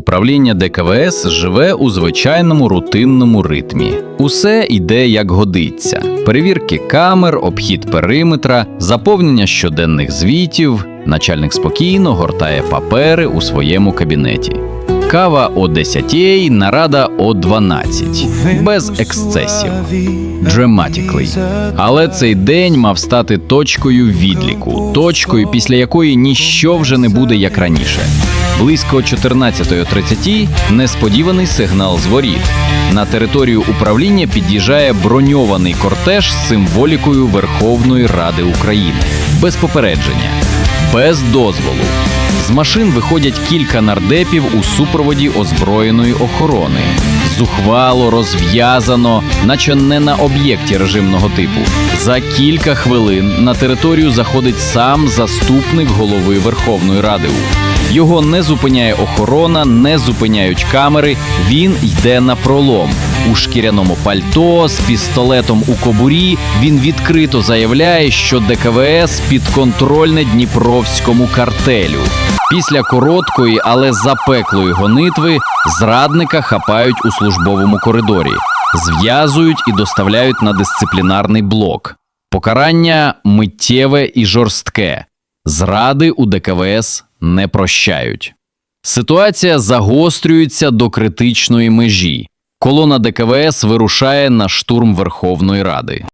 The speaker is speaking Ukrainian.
управління ДКВС живе у звичайному рутинному ритмі. Усе йде як годиться: перевірки камер, обхід периметра, заповнення щоденних звітів. Начальник спокійно гортає папери у своєму кабінеті. Кава о 10, нарада о 12. без ексцесів. Dramatically. Але цей день мав стати точкою відліку, точкою, після якої ніщо вже не буде як раніше. Близько 14.30 несподіваний сигнал з. На територію управління під'їжджає броньований кортеж з символікою Верховної Ради України без попередження, без дозволу. З машин виходять кілька нардепів у супроводі озброєної охорони. Зухвало розв'язано, наче не на об'єкті режимного типу. За кілька хвилин на територію заходить сам заступник голови Верховної Ради. Його не зупиняє охорона, не зупиняють камери. Він йде на пролом. У шкіряному пальто з пістолетом у кобурі він відкрито заявляє, що ДКВС підконтрольне Дніпровському картелю. Після короткої, але запеклої гонитви зрадника хапають у службовому коридорі, зв'язують і доставляють на дисциплінарний блок. Покарання миттєве і жорстке. Зради у ДКВС не прощають. Ситуація загострюється до критичної межі. Колона ДКВС вирушає на штурм Верховної Ради.